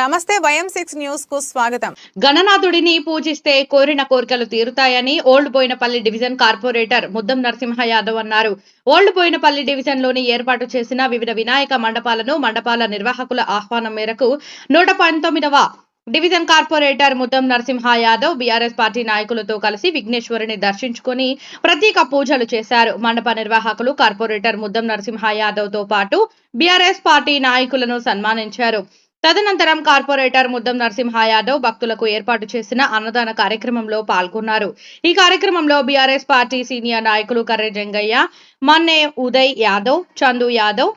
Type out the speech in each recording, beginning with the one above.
నమస్తే వయం సిక్స్ న్యూస్కు స్వాగతం. గణనాథుడిని పూజిస్తే కోరిన కోరికలు తీరుతాయని old Boinpally division corporator Muddam Narasimha Yadav అన్నారు. ఓల్డ్ బోయినపల్లి డివిజన్లోని ఏర్పాటు చేసిన వివిధ వినాయక మండపాలను మండపాల నిర్వాహకుల ఆహ్వానం మేరకు నూట పంతొమ్మిదవ division corporator Muddam Narasimha Yadav BRS party నాయకులతో కలిసి విఘ్నేశ్వరుని దర్శించుకుని ప్రత్యేక పూజలు చేశారు. మండప నిర్వాహకులు కార్పొరేటర్ ముద్దం నరసింహ యాదవ్తో పాటు బీఆర్ఎస్ పార్టీ నాయకులను సన్మానించారు. తదనంతరం కార్పొరేటర్ ముద్దం నరసింహ యాదవ్ భక్తులకు ఏర్పాటు చేసిన అన్నదాన కార్యక్రమంలో పాల్గొన్నారు. ఈ కార్యక్రమంలో బీఆర్ఎస్ పార్టీ సీనియర్ నాయకులు కర్రె జంగయ్య మన్నే ఉదయ్ యాదవ్ చందు యాదవ్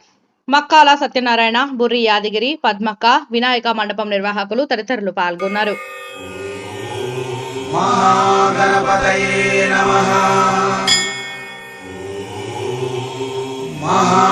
మక్కాల సత్యనారాయణ బుర్రి యాదగిరి పద్మక్క వినాయక మండపం నిర్వాహకులు తదితరులు పాల్గొన్నారు. మహా